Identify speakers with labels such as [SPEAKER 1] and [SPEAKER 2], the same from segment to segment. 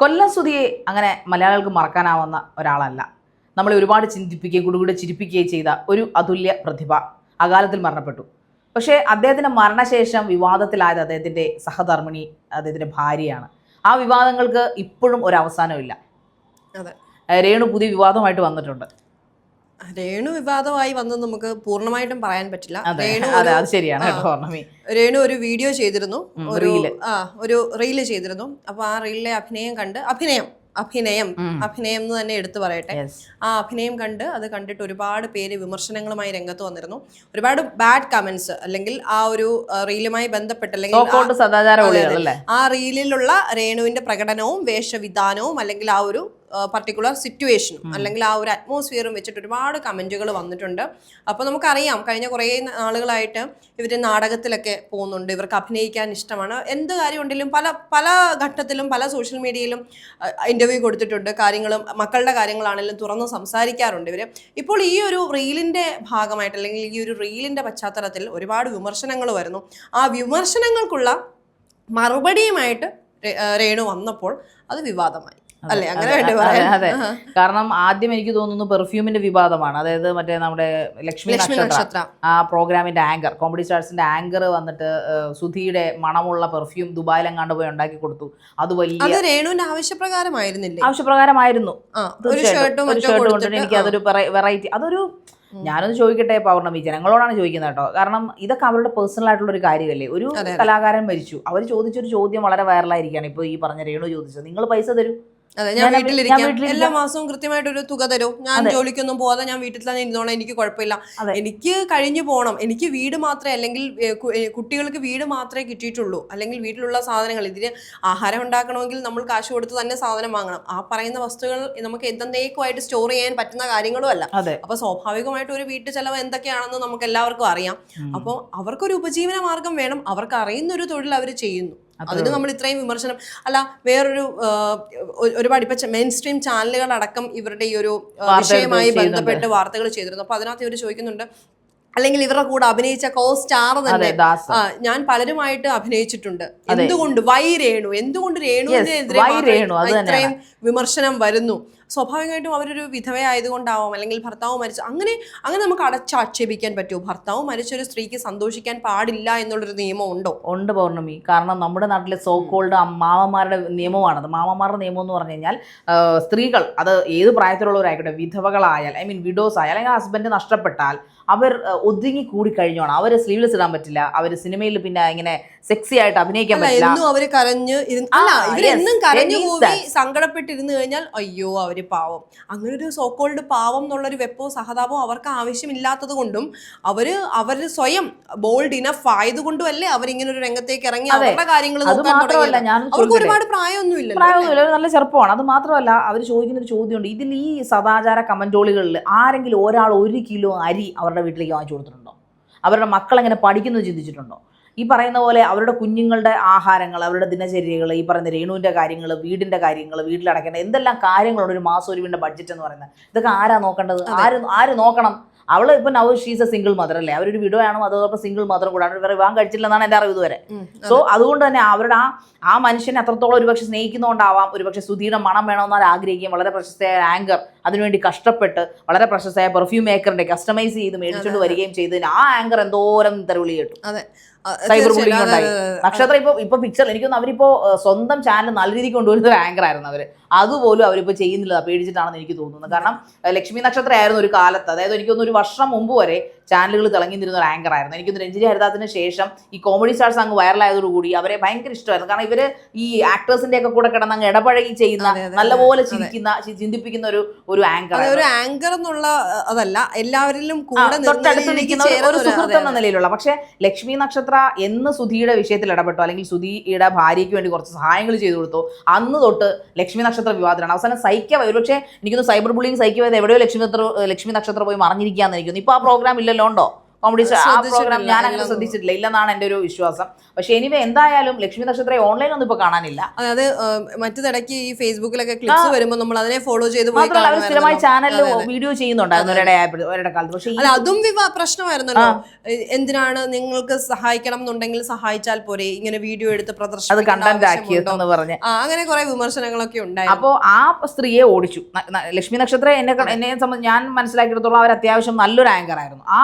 [SPEAKER 1] കൊല്ലം സുധിയെ അങ്ങനെ മലയാളികൾക്ക് മറക്കാനാവുന്ന ഒരാളല്ല. നമ്മളെ ഒരുപാട് ചിന്തിപ്പിക്കുകയും കുടുകൂടെ ചിരിപ്പിക്കുകയും ചെയ്ത ഒരു അതുല്യ പ്രതിഭ അകാലത്തിൽ മരണപ്പെട്ടു. പക്ഷേ അദ്ദേഹത്തിന്റെ മരണശേഷം വിവാദത്തിലായത് അദ്ദേഹത്തിന്റെ സഹധർമ്മിണി അദ്ദേഹത്തിന്റെ ഭാര്യയാണ്. ആ വിവാദങ്ങൾക്ക് ഇപ്പോഴും ഒരു അവസാനമില്ല
[SPEAKER 2] അതെ.
[SPEAKER 1] രേണു പുതിയ വിവാദമായിട്ട് വന്നിട്ടുണ്ട്.
[SPEAKER 2] രേണു വിവാദമായി വന്നത് നമുക്ക് പൂർണമായിട്ടും പറയാൻ പറ്റില്ല. രേണു
[SPEAKER 1] അതെ
[SPEAKER 2] ഒരു-
[SPEAKER 1] അത് ശരിയാണ്. പൗർണമി
[SPEAKER 2] രേണു ഒരു വീഡിയോ ചെയ്തിരുന്നു. ഒരു ആ ഒരു റീൽ ചെയ്തിരുന്നു. അപ്പൊ ആ റീലിലെ അഭിനയം കണ്ട് അഭിനയം അഭിനയം അഭിനയം എന്ന് തന്നെ എടുത്തു പറയട്ടെ. ആ അഭിനയം കണ്ട് അത് കണ്ടിട്ട് ഒരുപാട് പേര് വിമർശനങ്ങളുമായി രംഗത്ത് വന്നിരുന്നു. ഒരുപാട് ബാഡ് കമന്റ്സ് അല്ലെങ്കിൽ ആ ഒരു റീലുമായി ബന്ധപ്പെട്ട് അല്ലെങ്കിൽ ആ റീലിലുള്ള രേണുവിന്റെ പ്രകടനവും വേഷവിധാനവും അല്ലെങ്കിൽ ആ ഒരു പർട്ടിക്കുലർ സിറ്റുവേഷനും അല്ലെങ്കിൽ ആ ഒരു അറ്റ്മോസ്ഫിയറും വെച്ചിട്ട് ഒരുപാട് കമന്റുകൾ വന്നിട്ടുണ്ട്. അപ്പോൾ നമുക്കറിയാം കഴിഞ്ഞ കുറേ നാളുകളായിട്ട് ഇവർ നാടകത്തിലൊക്കെ പോകുന്നുണ്ട്. ഇവർക്ക് അഭിനയിക്കാൻ ഇഷ്ടമാണ്. എന്ത് കാര്യമുണ്ടെങ്കിലും പല പല ഘട്ടത്തിലും പല സോഷ്യൽ മീഡിയയിലും ഇന്റർവ്യൂ കൊടുത്തിട്ടുണ്ട്. കാര്യങ്ങളും മക്കളുടെ കാര്യങ്ങളാണെങ്കിലും തുറന്ന് സംസാരിക്കാറുണ്ട് ഇവർ ഇപ്പോൾ ഈ ഒരു റീലിന്റെ ഭാഗമായിട്ട് അല്ലെങ്കിൽ ഈ ഒരു റീലിന്റെ പശ്ചാത്തലത്തിൽ ഒരുപാട് വിമർശനങ്ങൾ വരുന്നു. ആ വിമർശനങ്ങൾക്കുള്ള മറുപടിയുമായിട്ട് രേണു വന്നപ്പോൾ അത് വിവാദമായി.
[SPEAKER 1] അതെ. കാരണം ആദ്യം എനിക്ക് തോന്നുന്നു പെർഫ്യൂമിന്റെ വിവാദമാണ്. അതായത് മറ്റേ നമ്മുടെ ലക്ഷ്മി നക്ഷത്ര ആ പ്രോഗ്രാമിന്റെ ആങ്കർ കോമഡി സ്റ്റാർസിന്റെ ആങ്കർ വന്നിട്ട് സുധിയുടെ മണമുള്ള പെർഫ്യൂം ദുബായിലെങ്ങാണ്ട് പോയി ഉണ്ടാക്കി കൊടുത്തു. അത് വലിയ
[SPEAKER 2] അത് രേണുവിന്റെ ആവശ്യപ്രകാരമായിരുന്നില്ലേ?
[SPEAKER 1] ആവശ്യപ്രകാരമായിരുന്നു. തീർച്ചയായിട്ടും.
[SPEAKER 2] ഷർട്ടും
[SPEAKER 1] ഒരു ഷർട്ട് കൊണ്ടിട്ട് എനിക്ക് അതൊരു വെറൈറ്റി അതൊരു ഞാനൊന്ന് ചോദിക്കട്ടെ പൗർണമി ജനങ്ങളോടാണ് ചോദിക്കുന്നത് കേട്ടോ. കാരണം ഇതൊക്കെ അവരുടെ പേഴ്സണൽ ആയിട്ടുള്ള ഒരു കാര്യമല്ലേ? ഒരു. കലാകാരൻ മരിച്ചു. അവർ ചോദിച്ചൊരു ചോദ്യം വളരെ വൈറലായിരിക്കുകയാണ് ഇപ്പോൾ ഈ പറഞ്ഞ രേണു ചോദിച്ചത്. നിങ്ങൾ പൈസ തരൂ.
[SPEAKER 2] അതെ
[SPEAKER 1] ഞാൻ
[SPEAKER 2] ഞാൻ വീട്ടിലിരിക്കാം. എല്ലാ മാസവും കൃത്യമായിട്ട് ഒരു തുക തരൂ. ഞാൻ ജോലിക്കൊന്നും പോകാതെ ഞാൻ വീട്ടിൽ തന്നെ ഇരുന്നോളാം എനിക്ക് കുഴപ്പമില്ല. എനിക്ക് കഴിഞ്ഞു പോകണം എനിക്ക് വീട് മാത്രമേ അല്ലെങ്കിൽ കുട്ടികൾക്ക് വീട് മാത്രമേ കിട്ടിയിട്ടുള്ളൂ. അല്ലെങ്കിൽ വീട്ടിലുള്ള സാധനങ്ങൾ ഇതിന് ആഹാരം ഉണ്ടാക്കണമെങ്കിൽ നമ്മൾ കാശ് കൊടുത്ത് തന്നെ സാധനം വാങ്ങണം. ആ പറയുന്ന വസ്തുക്കൾ നമുക്ക് എന്തെന്നേക്കുമായിട്ട് സ്റ്റോർ ചെയ്യാൻ പറ്റുന്ന കാര്യങ്ങളും അല്ല. അപ്പൊ സ്വാഭാവികമായിട്ട് ഒരു വീട്ടു ചെലവ് എന്തൊക്കെയാണെന്ന് നമുക്ക് എല്ലാവർക്കും അറിയാം. അപ്പോൾ അവർക്കൊരു ഉപജീവന മാർഗം വേണം. അവർക്ക് അറിയുന്ന ഒരു തൊഴിൽ അവർ ചെയ്യുന്നു. അതിന് നമ്മൾ ഇത്രയും വിമർശനം. അല്ല വേറൊരു ഒരുപാട് ഇപ്പൊ മെയിൻ സ്ട്രീം ചാനലുകൾ അടക്കം ഇവരുടെ ഈ ഒരു വിഷയമായി ബന്ധപ്പെട്ട് വാർത്തകൾ ചെയ്തിരുന്നു. അപ്പൊ അതിനകത്ത് ഇവർ ചോദിക്കുന്നുണ്ട് അല്ലെങ്കിൽ ഇവരുടെ കൂടെ അഭിനയിച്ച കോ സ്റ്റാർ തന്നെ ഞാൻ പലരുമായിട്ട് അഭിനയിച്ചിട്ടുണ്ട്. എന്തുകൊണ്ട്? വൈ രേണു. എന്തുകൊണ്ട് രേണുവിനെതിരെ ഇത്രയും വിമർശനം വരുന്നു? സ്വാഭാവികമായിട്ടും അവരൊരു വിധവയായതുകൊണ്ടാവാം അല്ലെങ്കിൽ ഭർത്താവ് മരിച്ചു അങ്ങനെ അങ്ങനെ നമുക്ക് അടച്ചാക്ഷേപിക്കാൻ പറ്റുമോ ഭർത്താവ് മരിച്ചൊരു സ്ത്രീക്ക് സന്തോഷിക്കാൻ പാടില്ല എന്നുള്ളൊരു നിയമം ഉണ്ടോ?
[SPEAKER 1] ഉണ്ട് പൗർണമി. കാരണം നമ്മുടെ നാട്ടിലെ സോ കോൾഡ് മാമന്മാരുടെ നിയമമാണത് മാമന്മാരുടെ നിയമം എന്ന് പറഞ്ഞു കഴിഞ്ഞാൽ സ്ത്രീകൾ അത് ഏത് പ്രായത്തിലുള്ളവരായിക്കോട്ടെ വിധവകളായാൽ ഐ മീൻ വിഡോസ് ആയാൽ അല്ലെങ്കിൽ ഹസ്ബൻഡ് നഷ്ടപ്പെട്ടാൽ അവർ ഒതുങ്ങി കൂടി കഴിഞ്ഞോണം. അവർ സ്ലീവ്ലെസ് ഇടാൻ പറ്റില്ല. അവർ സിനിമയിൽ പിന്നെ ഇങ്ങനെ സെക്സി ആയിട്ട് അഭിനയിക്കാൻ പറ്റില്ല.
[SPEAKER 2] എന്നും അവർ കരഞ്ഞ് അല്ല ഇവരെന്നും കരഞ്ഞു സങ്കടപ്പെട്ടിരുന്നു കഴിഞ്ഞാൽ അയ്യോ അവർ പാവം. അങ്ങനെ ഒരു സോക്കോൾഡ് പാവം എന്നുള്ളൊരു വെപ്പോ സഹതാപോ അവർക്ക് ആവശ്യമില്ലാത്തത് കൊണ്ടും അവർ അവർ സ്വയം ബോൾഡ് ഇനഫ് ആയതുകൊണ്ടും അല്ലേ അവരിങ്ങനെ ഒരു രംഗത്തേക്ക് ഇറങ്ങി അവരുടെ കാര്യങ്ങൾ നോക്കാൻ തുടങ്ങിയത്. അവർക്ക് ഒരുപാട് പ്രായമൊന്നും
[SPEAKER 1] പ്രായമൊന്നുമില്ല. ഒരു നല്ല ചെറുപ്പമാണ്. അത് മാത്രമല്ല അവർ ചോദിക്കുന്ന ഒരു ചോദ്യമുണ്ട്. ഇതിൽ ഈ സദാചാര കമന്റോളികളിൽ ആരെങ്കിലും ഒരാൾ ഒരു കിലോ അരി അവരുടെ വീട്ടിലേക്ക് വാങ്ങിച്ചു കൊടുത്തിട്ടുണ്ടോ? അവരുടെ മക്കൾ എങ്ങനെ പഠിക്കുന്നത് ചിന്തിച്ചിട്ടുണ്ടോ? ഈ പറയുന്ന പോലെ അവരുടെ കുഞ്ഞുങ്ങളുടെ ആഹാരങ്ങൾ അവരുടെ ദിനചര്യകൾ ഈ പറയുന്ന രേണുവിന്റെ കാര്യങ്ങൾ വീടിന്റെ കാര്യങ്ങൾ വീട്ടിലടക്കേണ്ട എന്തെല്ലാം കാര്യങ്ങളുണ്ട് ഒരു മാസം ഒരു വീടിന്റെ ബഡ്ജറ്റ് എന്ന് പറയുന്നത്. ഇതൊക്കെ ആരാ നോക്കേണ്ടത്? ആര് ആര് നോക്കണം? അവൾ ഇപ്പൊ now she's a single mother അല്ലേ? അവരൊരു വിഡോ ആണോ അതോടൊപ്പം സിംഗിൾ മദർ കൂടാണ് വേറെ വിവാഹം കഴിച്ചില്ലെന്നാണ് എന്റെ അറിവ് ഇതുവരെ.
[SPEAKER 2] ഉം,
[SPEAKER 1] സോ അതുകൊണ്ട് തന്നെ അവരുടെ ആ ആ മനുഷ്യനെ അത്രത്തോളം ഒരുപക്ഷെ സ്നേഹിക്കുന്നതുകൊണ്ടാവാം ഒരുപക്ഷെ സുധീയുടെ മണം വേണമെന്നാൽ ആഗ്രഹിക്കുകയും വളരെ പ്രശസ്തയായ ആങ്കർ അതിനുവേണ്ടി കഷ്ടപ്പെട്ട് വളരെ പ്രശസ്തയായ പെർഫ്യൂം മേക്കറിന്റെ കസ്റ്റമൈസ് ചെയ്ത് മേടിച്ചുകൊണ്ട് വരികയും ചെയ്തതിന് ആ ആങ്കർ എന്തോരം തെരുവിളി കേട്ടു.
[SPEAKER 2] അതെ.
[SPEAKER 1] സൈബർ
[SPEAKER 2] ബുള്ളിങ്
[SPEAKER 1] ഉണ്ടായി.
[SPEAKER 2] പക്ഷേ അത്ര
[SPEAKER 1] നക്ഷത്രം ഇപ്പൊ ഇപ്പൊ പിക്ചർ എനിക്കൊന്നും അവരിപ്പോ സ്വന്തം ചാനൽ നല്ല രീതിക്ക് കൊണ്ടുവരുന്ന ഒരു ആങ്കർ ആയിരുന്നു അവർ. അതുപോലും അവരിപ്പോ ചെയ്യുന്നില്ല. പേടിച്ചിട്ടാണെന്ന് എനിക്ക് തോന്നുന്നത് കാരണം ലക്ഷ്മി നക്ഷത്രം ആയിരുന്നു ഒരു കാലത്ത്. അതായത് എനിക്കൊന്നും ഒരു വർഷം മുമ്പ് വരെ ചാനലുകൾ തിളങ്ങി നിന്നിരുന്ന ഒരു ആങ്കർ ആയിരുന്നു. എനിക്കൊന്ന് രഞ്ജിനി ഹരിദാസിന് ശേഷം ഈ കോമഡി സ്റ്റാർസ് അങ്ങ് വൈറലായതോടുകൂടി അവരെ ഭയങ്കര ഇഷ്ടമായിരുന്നു. കാരണം ഇവർ ഈ ആക്ടേഴ്സിന്റെ ഒക്കെ കൂടെ കിടന്ന് അങ്ങ് ഇടപഴകി ചെയ്യുന്ന നല്ലപോലെ
[SPEAKER 2] ചിന്തിക്കുന്ന
[SPEAKER 1] ചിരിക്കുന്ന ചിന്തിപ്പിക്കുന്ന ഒരു ഒരു ആങ്കർ
[SPEAKER 2] ഒരു ആങ്കർ എന്നുള്ള അതല്ല എല്ലാവരിലും കൂടെ
[SPEAKER 1] തൊട്ടടുത്ത് നിൽക്കുന്ന ഒരു- സുഹൃത്ത് എന്ന നിലയിലുള്ള. പക്ഷെ ലക്ഷ്മി നക്ഷത്ര എന്ന് സുധിയുടെ വിഷയത്തിൽ ഇടപെട്ടോ. അല്ലെങ്കിൽ സുധിയുടെ ഭാര്യയ്ക്ക് വേണ്ടി കുറച്ച് സഹായങ്ങൾ ചെയ്തു കൊടുത്തു. അന്ന് തൊട്ട് ലക്ഷ്മി നക്ഷത്ര വിവാദമാണ് അവസാനം സൈക്ക ഒരുപക്ഷെ എനിക്കൊന്ന് സൈബർ ബുള്ളിങ് സൈക്ക എവിടെയോ ലക്ഷ്മി നക്ഷത്ര ലക്ഷ്മി നക്ഷത്ര പോയി മറിഞ്ഞിരിക്കാന്ന് എനിക്കൊന്നു. ഇപ്പൊ ആ പ്രോഗ്രാം ഇല്ലല്ലോ ഉണ്ടോ? കോമഡി ആ പ്രോഗ്രാം ഞാൻ അങ്ങനെ ശ്രദ്ധിച്ചിട്ടില്ല. ഇല്ലെന്നാണ് എന്റെ ഒരു വിശ്വാസം. പക്ഷെ എനിവേ എന്തായാലും ലക്ഷ്മി നക്ഷത്രയെ ഓൺലൈൻ ഒന്നും ഇപ്പൊ കാണാനില്ല.
[SPEAKER 2] അതായത് മറ്റുതടക്ക് ഈ ഫേസ്ബുക്കിലൊക്കെ ക്ലിപ്സ് വരുമ്പോൾ നമ്മൾ അതിനെ ഫോളോ ചെയ്ത്
[SPEAKER 1] മാത്രമല്ല അവർ സ്ഥിരമായി ചാനലിൽ
[SPEAKER 2] അതെ, അതെ.
[SPEAKER 1] വീഡിയോ ചെയ്യുന്നുണ്ടായിരുന്നു ഒരിടെ ഒരിടെ കാലത്ത്. പക്ഷേ
[SPEAKER 2] അല്ല അതും വിവാ പ്രശ്നമായിരുന്നല്ലോ. എന്തിനാണ് നിങ്ങൾക്ക് സഹായിക്കണം എന്നുണ്ടെങ്കിൽ സഹായിച്ചാൽ പോരെ. ഇങ്ങനെ വീഡിയോ എടുത്ത്
[SPEAKER 1] അത്
[SPEAKER 2] പ്രദർശിപ്പിക്കേണ്ട
[SPEAKER 1] കണ്ടന്റ് ആക്കിയെന്ന് പറഞ്ഞ്.
[SPEAKER 2] അങ്ങനെ കുറെ വിമർശനങ്ങളൊക്കെ ഉണ്ടായി
[SPEAKER 1] അപ്പോൾ ആ സ്ത്രീയെ ഓടിച്ചു. ലക്ഷ്മി നക്ഷത്രം എന്നെ എന്നെ സംബന്ധിച്ച് ഞാൻ മനസ്സിലാക്കിയെടുത്തോളം അവർ അത്യാവശ്യം നല്ലൊരു ആങ്കർ ആയിരുന്നു. ആ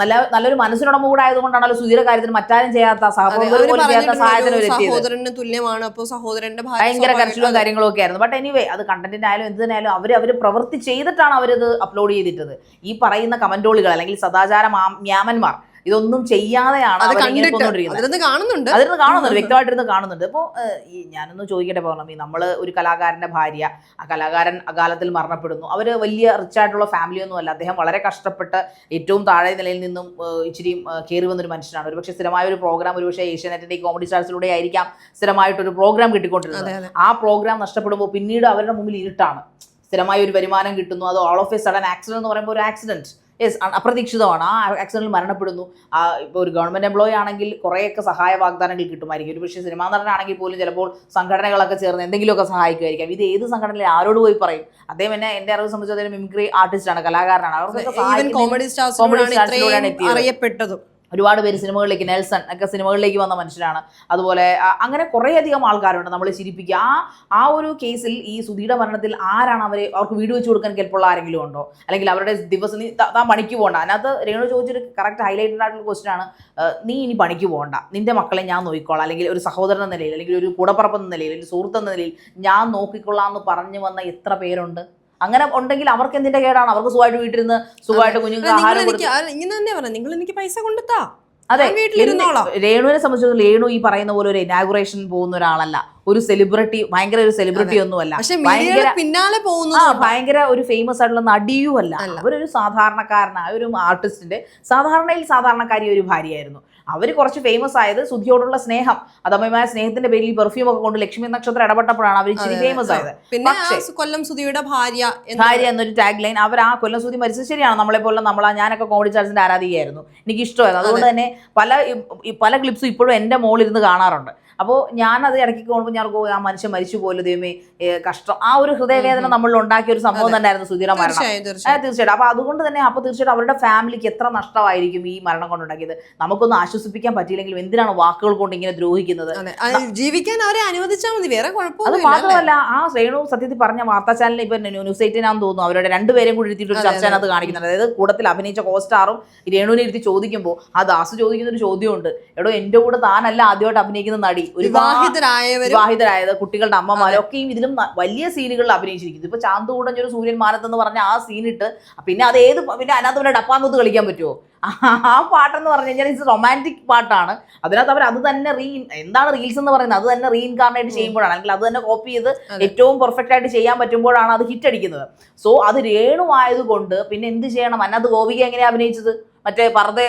[SPEAKER 1] നല്ല നല്ലൊരു മനസ്സിനുടമ കൂടെ ആയതുകൊണ്ടാണല്ലോ സുധീര കാര്യത്തിന് മറ്റാരും ചെയ്യാത്ത
[SPEAKER 2] സഹോദരന് തുല്യമാണ് അപ്പൊ സഹോദരന്റെ
[SPEAKER 1] ഭയങ്കര കരച്ചിലും കാര്യങ്ങളും ഒക്കെ ആയിരുന്നു. ബട്ട് എനിവേ അത് കണ്ടന്റിന്റെ ആയാലും എന്ത് തന്നെയായാലും അവർ അവർ പ്രവൃത്തി ചെയ്തിട്ടാണ് അവരത് അപ്ലോഡ് ചെയ്തിട്ടത്. ഈ പറയുന്ന കമന്റോളികൾ അല്ലെങ്കിൽ സദാചാര മ്യാമന്മാർ ഇതൊന്നും ചെയ്യാതെയാണ്
[SPEAKER 2] അത്
[SPEAKER 1] അവരിങ്ങനെ
[SPEAKER 2] കണ്ടിട്ട് കാണുന്നുണ്ട്.
[SPEAKER 1] അതിരുന്ന് കാണുന്നുണ്ട് വ്യക്തമായിട്ടിരുന്ന് കാണുന്നുണ്ട്. അപ്പോൾ ഈ ഞാനൊന്ന് ചോദിക്കട്ടെ പൗർണമി നമ്മൾ ഒരു കലാകാരന്റെ ഭാര്യ ആ കലാകാരൻ അകാലത്തിൽ മരണപ്പെടുന്നു. അവർ വലിയ റിച്ച് ആയിട്ടുള്ള ഫാമിലി ഒന്നും അല്ല. അദ്ദേഹം വളരെ കഷ്ടപ്പെട്ട് ഏറ്റവും താഴെ നിലയിൽ നിന്നും ഇച്ചിരി കയറി വന്നൊരു മനുഷ്യനാണ്. ഒരുപക്ഷെ സ്ഥിരമായ ഒരു പ്രോഗ്രാം ഒരുപക്ഷെ ഏഷ്യാനെറ്റിന്റെ കോമഡി സ്റ്റാർസിലൂടെ ആയിരിക്കാം സ്ഥിരമായിട്ടൊരു പ്രോഗ്രാം കിട്ടിക്കൊണ്ടിരുന്നത്. ആ പ്രോഗ്രാം നഷ്ടപ്പെടുമ്പോൾ പിന്നീട് അവരുടെ മുമ്പിൽ ഇരുട്ടാണ്. സ്ഥിരമായ ഒരു വരുമാനം കിട്ടുന്നു. അത് all of a sudden accident എന്ന് പറയുമ്പോൾ ഒരു ആക്സിഡന്റ് യെസ് അപ്രതീക്ഷിതമാണ്. ആ ആക്സിഡന്റിൽ മരണപ്പെടുന്നു. ആ ഇപ്പോൾ ഒരു ഗവൺമെന്റ് എംപ്ലോയി ആണെങ്കിൽ കുറേയൊക്കെ സഹായ വാഗ്ദാനങ്ങൾ കിട്ടുമായിരിക്കും. ഒരു പക്ഷേ സിനിമാ നടനാണെങ്കിൽ പോലും ചിലപ്പോൾ സംഘടനകളൊക്കെ ചേർന്ന് എന്തെങ്കിലുമൊക്കെ സഹായിക്കുമായിരിക്കും. ഇത് ഏത് സംഘടനയിൽ ആരോട് പോയി പറയും? അദ്ദേഹം എന്നെ എന്റെ അറിവ് സംബന്ധിച്ച് മിമിക്രി ആർട്ടിസ്റ്റാണ് കലാകാരനാണ്. അവർക്ക്.
[SPEAKER 2] അറിയപ്പെട്ടതും.
[SPEAKER 1] ഒരുപാട് പേര് സിനിമകളിലേക്ക് നെൽസൺ ഒക്കെ സിനിമകളിലേക്ക് വന്ന മനുഷ്യരാണ്. അതുപോലെ അങ്ങനെ കുറേയധികം ആൾക്കാരുണ്ട് നമ്മളെ ചിരിപ്പിക്കുക. ആ ആ ഒരു കേസിൽ ഈ സുധിയുടെ മരണത്തിൽ ആരാണ് അവരെ അവർക്ക് വീട് വെച്ച് കൊടുക്കാൻ കെൽപ്പുള്ള ആരെങ്കിലും ഉണ്ടോ? അല്ലെങ്കിൽ അവരുടെ ദിവസം നീ താൻ പണിക്ക് പോകണ്ട. അതിനകത്ത് രേണു ചോദിച്ചൊരു കറക്റ്റ് ഹൈലൈറ്റഡ് ആയിട്ടുള്ള ക്വസ്റ്റൻ ആണ്. നീ ഇനി പണിക്ക് പോകണ്ട. നിന്റെ മക്കളെ ഞാൻ നോക്കിക്കോളാം. അല്ലെങ്കിൽ ഒരു സഹോദരൻ എന്ന നിലയിൽ അല്ലെങ്കിൽ ഒരു കൂടപ്പറപ്പ് എന്ന നിലയിൽ അല്ലെങ്കിൽ സുഹൃത്ത് എന്ന നിലയിൽ ഞാൻ നോക്കിക്കൊള്ളാം എന്ന് പറഞ്ഞു വന്ന എത്ര പേരുണ്ട്? അങ്ങനെ ഉണ്ടെങ്കിൽ അവർക്ക് എന്തിന്റെ കേടാണ്? അവർക്ക് സുഖമായിട്ട് വീട്ടിലിരുന്ന് സുഖമായിട്ട് കുഞ്ഞുങ്ങൾക്ക് ആഹാരം
[SPEAKER 2] എനിക്ക് ആ, ഇങ്ങനെ തന്നെ പറഞ്ഞു നിങ്ങൾ എനിക്ക് പൈസ കൊണ്ടുത്താ.
[SPEAKER 1] അതെ. രേണുവിനെ സംബന്ധിച്ചിടത്തോളം രേണു ഈ പറയുന്ന പോലെ ഒരു ഇനാഗുറേഷൻ പോകുന്ന ഒരാളല്ല. ഒരു സെലിബ്രിറ്റി ഭയങ്കര ഒരു സെലിബ്രിറ്റി ഒന്നുമല്ല. ഭയങ്കര
[SPEAKER 2] പിന്നാലെ പോകുന്നു
[SPEAKER 1] ഭയങ്കര ഒരു ഫേമസ് ആയിട്ടുള്ള
[SPEAKER 2] നടിയുമല്ല.
[SPEAKER 1] അവരൊരു സാധാരണക്കാരനായ ഒരു ആർട്ടിസ്റ്റിന്റെ സാധാരണയിൽ സാധാരണക്കാരി ഒരു ഭാര്യയായിരുന്നു. അവർ കുറച്ച് ഫേമസ് ആയത് സുധിയോടുള്ള സ്നേഹം അതമ്മമായ സ്നേഹത്തിന്റെ പേരിൽ പെർഫ്യൂം ഒക്കെ കൊണ്ട് ലക്ഷ്മി നക്ഷത്രം ഇടപെട്ടപ്പോഴാണ് അവർ ഇച്ചിരി ഫേമസ് ആയത്.
[SPEAKER 2] പിന്നെ കൊല്ലം സുധിയുടെ ഭാര്യ
[SPEAKER 1] ഭാര്യ എന്നൊരു ടാഗ് ലൈൻ അവർ ആ കൊല്ലം സുധി മരിച്ചത് ശരിയാണ്. നമ്മളെ പോലെ നമ്മളാ ഞാനൊക്കെ കോമഡി ചാർജിന്റെ ആരാധികയായിരുന്നു. എനിക്ക് ഇഷ്ടമായിരുന്നു അതുകൊണ്ട് തന്നെ പല പല ക്ലിപ്സും ഇപ്പോഴും എന്റെ മോളിരുന്ന് കാണാറുണ്ട്. അപ്പോൾ ഞാനത് ഇടയ്ക്ക് കാണുമ്പോൾ ഞാൻ ആ മനുഷ്യൻ മരിച്ചു പോലെ ദൈവമേ. കഷ്ടം. ആ ഒരു ഹൃദയവേദന നമ്മൾ ഉണ്ടാക്കിയ ഒരു സംഭവം തന്നെയായിരുന്നു സുധീര മരണം. തീർച്ചയായിട്ടും. അപ്പൊ അതുകൊണ്ട് തന്നെ അപ്പോൾ തീർച്ചയായിട്ടും അവരുടെ ഫാമിലിക്ക് എത്ര നഷ്ടമായിരിക്കും ഈ മരണം കൊണ്ടുണ്ടാക്കിയത് നമുക്കൊന്ന് ആശ്വസിപ്പിക്കാൻ പറ്റിയില്ലെങ്കിലും എന്തിനാണ് വാക്കുകൾ കൊണ്ട് ഇങ്ങനെ ദ്രോഹിക്കുന്നത്?
[SPEAKER 2] ജീവിക്കാൻ അവരെ അനുവദിച്ചാൽ മതി. വേറെ
[SPEAKER 1] അത് മാത്രമല്ല ആ ശ്രേണു സത്യത്തിൽ പറഞ്ഞ വാർത്താ ചാനലിൽ ഇപ്പൊ ന്യൂസ് എയ്റ്റിനാന്ന് തോന്നുന്നു. അവരുടെ രണ്ടുപേരും കൂടി ഇരുത്തിയിട്ട് ഒരു ചർച്ച അത്. കാണിക്കുന്നുണ്ട് അതായത് കൂടത്തിൽ അഭിനയിച്ച കോസ്റ്റാറും രേണുവിനെ ഇരുത്തി ചോദിക്കുമ്പോൾ ആ ദാസ് ചോദിക്കുന്ന ഒരു ചോദ്യമുണ്ട്. എടോ എന്റെ കൂടെ താനല്ല ആദ്യമായിട്ട് അഭിനയിക്കുന്ന നടി.
[SPEAKER 2] വിവാഹിതരായവരും
[SPEAKER 1] വിവാഹിതരായത് കുട്ടികളുടെ അമ്മമാരും ഒക്കെയും ഇതിലും വലിയ സീനുകളിൽ അഭിനയിച്ചിരിക്കുന്നു. ഇപ്പൊ ചാന്തുകൂടൻ ഒരു സൂര്യൻ മാനത്ത് എന്ന് പറഞ്ഞ ആ സീനിട്ട് പിന്നെ അത് ഏത് പിന്നെ അതിനകത്ത് പിന്നെ ഡപ്പാങ്കുത്ത് കളിക്കാൻ പറ്റുമോ ആ പാട്ടെന്ന് പറഞ്ഞു കഴിഞ്ഞാൽ ഇറ്റ്സ് റൊമാന്റിക് പാട്ടാണ്. അതിനകത്ത് അവർ അത് തന്നെ റീ എന്താണ് റീൽസ് എന്ന് പറയുന്നത്? അത് തന്നെ റീഇൻകാർണേറ്റ് ചെയ്യുമ്പോഴാണ്. അല്ലെങ്കിൽ അത് തന്നെ കോപ്പി ചെയ്ത് ഏറ്റവും പെർഫെക്റ്റ് ആയിട്ട് ചെയ്യാൻ പറ്റുമ്പോഴാണ് അത് ഹിറ്റ് അടിക്കുന്നത്. സോ അത് രേണു ആയതുകൊണ്ട് പിന്നെ എന്ത് ചെയ്യണം? അന്നത് ഗോപിക എങ്ങനെയാ അഭിനയിച്ചത്? മറ്റേ പർദ്ദ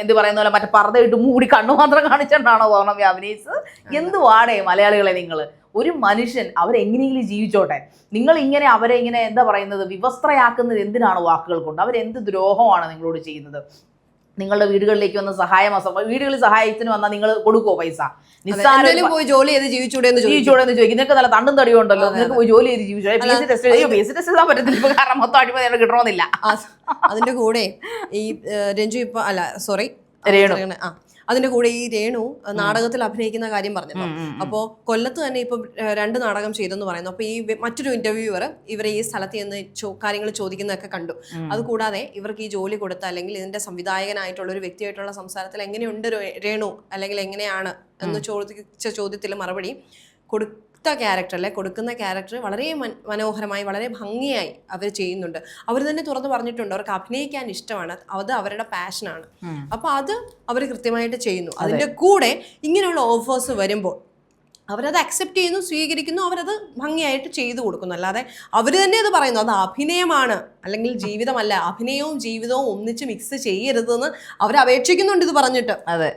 [SPEAKER 1] എന്ത് പറയുന്ന പോലെ മറ്റേ പർദ്ദ ഇട്ട് മൂടി കണ്ണു മാത്രം കാണിച്ചിട്ടാണോ പൗർണമി അഭിനയിച്ചത്? എന്ത് വാടേ മലയാളികളെ നിങ്ങൾ? ഒരു മനുഷ്യൻ അവരെങ്ങനെയെങ്കിലും ജീവിച്ചോട്ടെ. നിങ്ങൾ ഇങ്ങനെ അവരെ ഇങ്ങനെ എന്താ പറയുന്നത്? വിവസ്ത്രയാക്കുന്നത് എന്തിനാണ് വാക്കുകൾ കൊണ്ട്? അവരെന്ത് ദ്രോഹമാണ് നിങ്ങളോട് ചെയ്യുന്നത്? നിങ്ങളുടെ വീടുകളിലേക്ക് വന്ന് സഹായം വീടുകളിൽ സഹായത്തിന് വന്നാൽ നിങ്ങൾ കൊടുക്കുമോ പൈസ? നിസ്സാരം
[SPEAKER 2] പോയി ജോലി ചെയ്ത് ജീവിച്ചൂടെ
[SPEAKER 1] ജീവിച്ചോടെ എന്ന് ചോദിക്കും. നിങ്ങൾക്ക് നല്ല തണ്ടും തടിയും ഉണ്ടല്ലോ. നിങ്ങൾക്ക് പോയി ജോലി ചെയ്ത് ജീവിച്ചോ P S test P S test എഴുതാൻ പറ്റത്തില്ല. കാരണം മൊത്തം അടിമതി കിട്ടണമെന്നില്ല.
[SPEAKER 2] അതിന്റെ കൂടെ ഈ രഞ്ജു ഇപ്പൊ അല്ല സോറി
[SPEAKER 1] രേണു.
[SPEAKER 2] ആ. അതിന്റെ കൂടെ ഈ രേണു നാടകത്തിൽ അഭിനയിക്കുന്ന കാര്യം പറഞ്ഞല്ലോ. അപ്പോ കൊല്ലത്ത് തന്നെ ഇപ്പൊ രണ്ട് നാടകം ചെയ്തെന്ന് പറയുന്നു. അപ്പൊ ഈ മറ്റൊരു ഇന്റർവ്യൂവർ ഇവരെ ഈ സ്ഥലത്ത് നിന്ന് കാര്യങ്ങൾ ചോദിക്കുന്നതൊക്കെ കണ്ടു. അതുകൂടാതെ ഇവർക്ക് ഈ ജോലി കൊടുത്ത അല്ലെങ്കിൽ ഇതിന്റെ സംവിധായകനായിട്ടുള്ള ഒരു വ്യക്തിയായിട്ടുള്ള സംസാരത്തിൽ എങ്ങനെയുണ്ട് രേണു? അല്ലെങ്കിൽ എങ്ങനെയാണ്? എന്ന് ചോദിച്ച ചോദ്യത്തിൽ മറുപടി കൊടുത്ത ക്യാരക്ടർ അല്ലെ? കൊടുക്കുന്ന ക്യാരക്ടർ വളരെ മനോഹരമായി വളരെ ഭംഗിയായി അവർ ചെയ്യുന്നുണ്ട്. അവർ തന്നെ തുറന്നു പറഞ്ഞിട്ടുണ്ട് അവർക്ക് അഭിനയിക്കാൻ ഇഷ്ടമാണ് അത് അവരുടെ പാഷനാണ് അപ്പൊ അത് അവർ കൃത്യമായിട്ട് ചെയ്യുന്നു. അതിന്റെ കൂടെ ഇങ്ങനെയുള്ള ഓഫേഴ്സ് വരുമ്പോൾ അവരത് അക്സെപ്റ്റ് ചെയ്യുന്നു സ്വീകരിക്കുന്നു അവരത് ഭംഗിയായിട്ട് ചെയ്തു കൊടുക്കുന്നു. അല്ലാതെ അവർ തന്നെ അത് പറയുന്നു അത് അഭിനയമാണ്. അല്ലെങ്കിൽ ജീവിതമല്ല അഭിനയവും ജീവിതവും ഒന്നിച്ച് മിക്സ് ചെയ്യരുതെന്ന് അവർ അപേക്ഷിക്കുന്നുണ്ട് ഇത് പറഞ്ഞിട്ട്.
[SPEAKER 1] അതെ.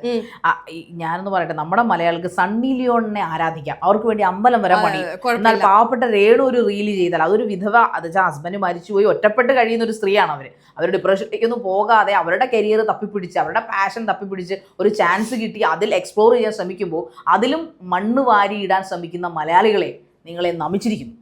[SPEAKER 1] ഞാനൊന്ന് പറയട്ടെ നമ്മുടെ മലയാളികൾക്ക് സണ്ണി ലിയോണിനെ ആരാധിക്കാം. അവർക്ക് വേണ്ടി അമ്പലം വരെ പണി. എന്നാൽ പാവപ്പെട്ട രേണു ഒരു റീൽ ചെയ്താൽ അതൊരു വിധവ അത് വെച്ചാൽ ഹസ്ബൻഡ് മരിച്ചുപോയി ഒറ്റപ്പെട്ട് കഴിയുന്ന ഒരു സ്ത്രീയാണ് അവർ അവർ ഡിപ്രഷനിലേക്കൊന്നും പോകാതെ അവരുടെ കരിയർ തപ്പിപ്പിടിച്ച് അവരുടെ പാഷൻ തപ്പിപ്പിടിച്ച് ഒരു ചാൻസ് കിട്ടി അതിൽ എക്സ്പ്ലോർ ചെയ്യാൻ ശ്രമിക്കുമ്പോൾ അതിലും മണ്ണ് വാരിയിടാൻ ശ്രമിക്കുന്ന മലയാളികളെ നിങ്ങളെ നമിച്ചിരിക്കുന്നു.